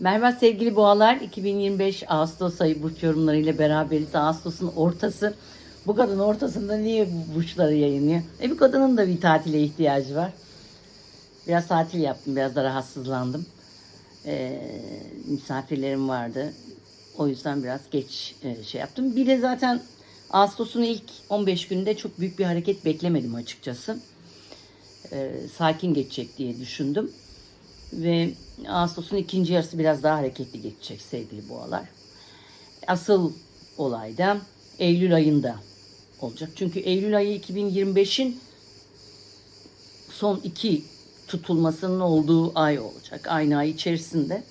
Merhaba sevgili boğalar. 2025 Ağustos ayı burç yorumlarıyla beraberiz. Ağustos'un ortası. Bu kadın ortasında niye bu burçları yayınlıyor? E bir kadının da bir tatile ihtiyacı var. Biraz tatil yaptım. Biraz da rahatsızlandım. Ee, misafirlerim vardı. O yüzden biraz geç e, şey yaptım. Bir de zaten Ağustos'un ilk 15 gününde çok büyük bir hareket beklemedim açıkçası. Ee, sakin geçecek diye düşündüm. Ve Ağustos'un ikinci yarısı biraz daha hareketli geçecek sevgili boğalar. Asıl olay da Eylül ayında olacak. Çünkü Eylül ayı 2025'in son iki tutulmasının olduğu ay olacak. Aynı ay içerisinde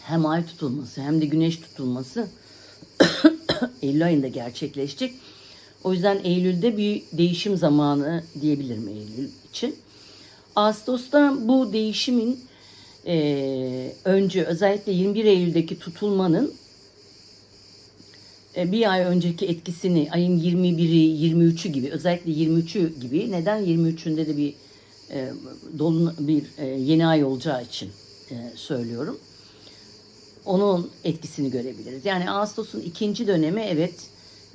hem ay tutulması hem de güneş tutulması Eylül ayında gerçekleşecek. O yüzden Eylül'de bir değişim zamanı diyebilirim Eylül için. Ağustos'ta bu değişimin e, önce özellikle 21 Eylül'deki tutulmanın e, bir ay önceki etkisini ayın 21'i 23'ü gibi özellikle 23'ü gibi neden 23'ünde de bir e, dolun bir e, yeni ay olacağı için e, söylüyorum. Onun etkisini görebiliriz. Yani Ağustos'un ikinci dönemi evet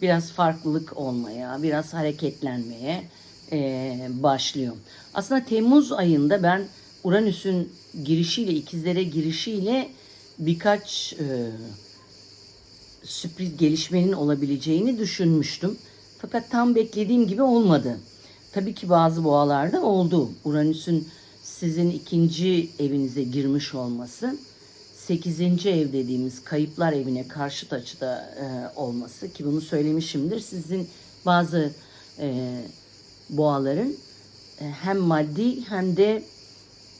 biraz farklılık olmaya, biraz hareketlenmeye e, başlıyor. Aslında Temmuz ayında ben Uranüs'ün girişiyle, ikizlere girişiyle birkaç e, sürpriz gelişmenin olabileceğini düşünmüştüm. Fakat tam beklediğim gibi olmadı. Tabii ki bazı boğalarda oldu. Uranüs'ün sizin ikinci evinize girmiş olması, sekizinci ev dediğimiz kayıplar evine karşıt açıda e, olması ki bunu söylemişimdir. Sizin bazı e, boğaların e, hem maddi hem de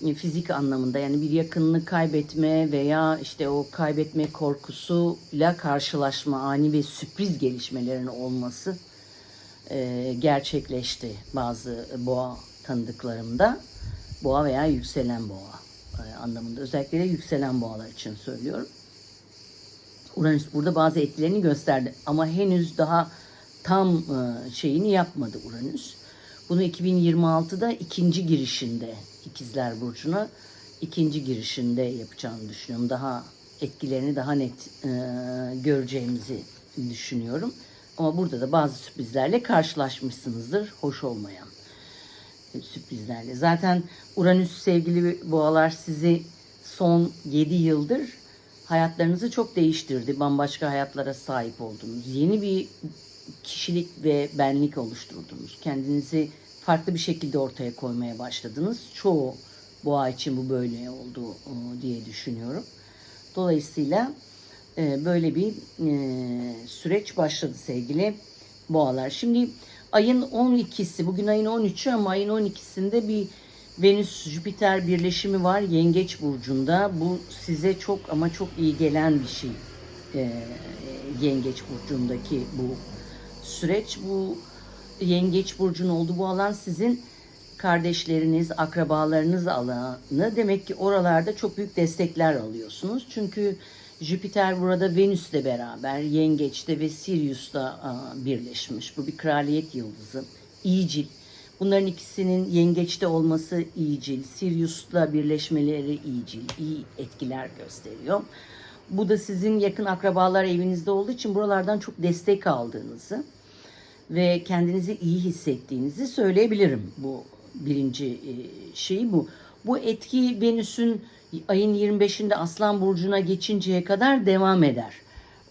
e, fizik anlamında yani bir yakınını kaybetme veya işte o kaybetme korkusuyla karşılaşma ani ve sürpriz gelişmelerin olması e, gerçekleşti bazı boğa tanıdıklarımda. Boğa veya yükselen boğa anlamında. Özellikle de yükselen boğalar için söylüyorum. Uranüs burada bazı etkilerini gösterdi ama henüz daha tam şeyini yapmadı Uranüs. Bunu 2026'da ikinci girişinde İkizler Burcu'na ikinci girişinde yapacağını düşünüyorum. Daha etkilerini daha net e, göreceğimizi düşünüyorum. Ama burada da bazı sürprizlerle karşılaşmışsınızdır. Hoş olmayan e, sürprizlerle. Zaten Uranüs sevgili boğalar sizi son 7 yıldır hayatlarınızı çok değiştirdi. Bambaşka hayatlara sahip oldunuz. Yeni bir kişilik ve benlik oluşturdunuz. Kendinizi farklı bir şekilde ortaya koymaya başladınız. Çoğu boğa için bu böyle oldu e, diye düşünüyorum. Dolayısıyla e, böyle bir e, süreç başladı sevgili boğalar. Şimdi ayın 12'si, bugün ayın 13'ü ama ayın 12'sinde bir Venüs-Jüpiter birleşimi var Yengeç Burcu'nda. Bu size çok ama çok iyi gelen bir şey. Yengeç Burcu'ndaki bu süreç. Bu Yengeç Burcu'nun olduğu bu alan sizin kardeşleriniz, akrabalarınız alanı. Demek ki oralarda çok büyük destekler alıyorsunuz. Çünkü Jüpiter burada Venüs'le beraber Yengeç'te ve Sirius'ta birleşmiş. Bu bir kraliyet yıldızı. İyicil. Bunların ikisinin Yengeç'te olması iyicil. Sirius'la birleşmeleri iyicil. iyi etkiler gösteriyor. Bu da sizin yakın akrabalar evinizde olduğu için buralardan çok destek aldığınızı ve kendinizi iyi hissettiğinizi söyleyebilirim. Bu birinci şey bu. Bu etki Venüs'ün ayın 25'inde Aslan Burcu'na geçinceye kadar devam eder.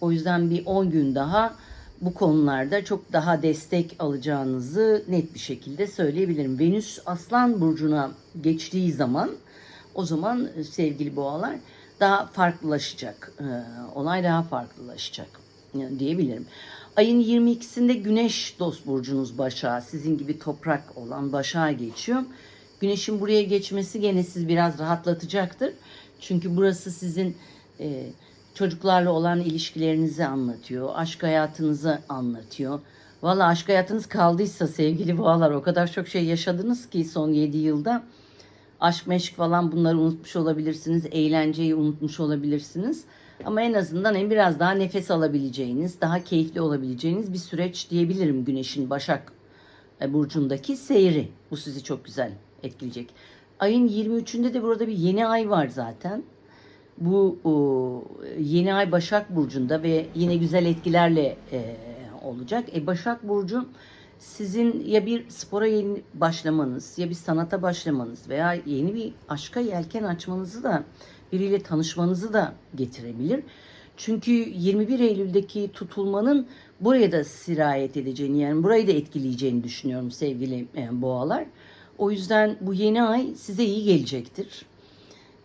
O yüzden bir 10 gün daha bu konularda çok daha destek alacağınızı net bir şekilde söyleyebilirim. Venüs Aslan Burcu'na geçtiği zaman o zaman sevgili boğalar daha farklılaşacak. Olay daha farklılaşacak diyebilirim. Ayın 22'sinde Güneş dost burcunuz Başak'a sizin gibi toprak olan Başak'a geçiyor. Güneşin buraya geçmesi gene siz biraz rahatlatacaktır. Çünkü burası sizin e, çocuklarla olan ilişkilerinizi anlatıyor. Aşk hayatınızı anlatıyor. Valla aşk hayatınız kaldıysa sevgili boğalar o kadar çok şey yaşadınız ki son 7 yılda. Aşk meşk falan bunları unutmuş olabilirsiniz. Eğlenceyi unutmuş olabilirsiniz. Ama en azından en biraz daha nefes alabileceğiniz, daha keyifli olabileceğiniz bir süreç diyebilirim Güneş'in Başak e, burcundaki seyri. Bu sizi çok güzel etkileyecek. Ayın 23'ünde de burada bir yeni ay var zaten. Bu o, yeni ay Başak Burcu'nda ve yine güzel etkilerle e, olacak. E, Başak Burcu sizin ya bir spora yeni başlamanız ya bir sanata başlamanız veya yeni bir aşka yelken açmanızı da biriyle tanışmanızı da getirebilir. Çünkü 21 Eylül'deki tutulmanın buraya da sirayet edeceğini yani burayı da etkileyeceğini düşünüyorum sevgili e, boğalar. O yüzden bu yeni ay size iyi gelecektir.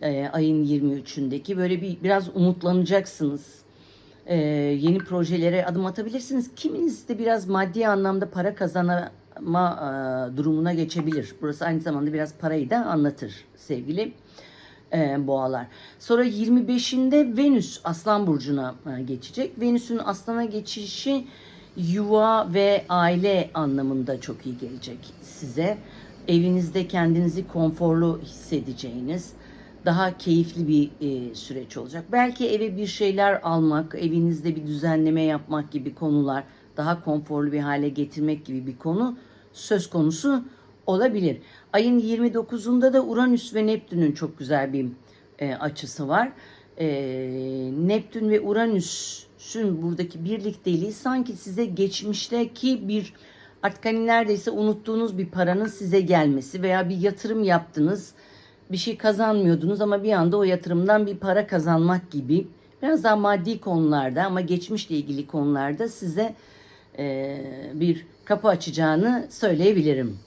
E, ayın 23'ündeki böyle bir biraz umutlanacaksınız. E, yeni projelere adım atabilirsiniz. Kiminiz de biraz maddi anlamda para kazanma e, durumuna geçebilir. Burası aynı zamanda biraz parayı da anlatır sevgili e, boğalar. Sonra 25'inde Venüs Aslan Burcu'na e, geçecek. Venüs'ün Aslan'a geçişi yuva ve aile anlamında çok iyi gelecek size. Evinizde kendinizi konforlu hissedeceğiniz, daha keyifli bir e, süreç olacak. Belki eve bir şeyler almak, evinizde bir düzenleme yapmak gibi konular, daha konforlu bir hale getirmek gibi bir konu söz konusu olabilir. Ayın 29'unda da Uranüs ve Neptün'ün çok güzel bir e, açısı var. E, Neptün ve Uranüs'ün buradaki birlikteliği sanki size geçmişteki bir artık hani neredeyse unuttuğunuz bir paranın size gelmesi veya bir yatırım yaptınız bir şey kazanmıyordunuz ama bir anda o yatırımdan bir para kazanmak gibi biraz daha maddi konularda ama geçmişle ilgili konularda size e, bir kapı açacağını söyleyebilirim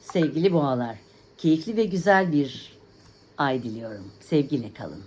sevgili boğalar. Keyifli ve güzel bir ay diliyorum. Sevgiyle kalın.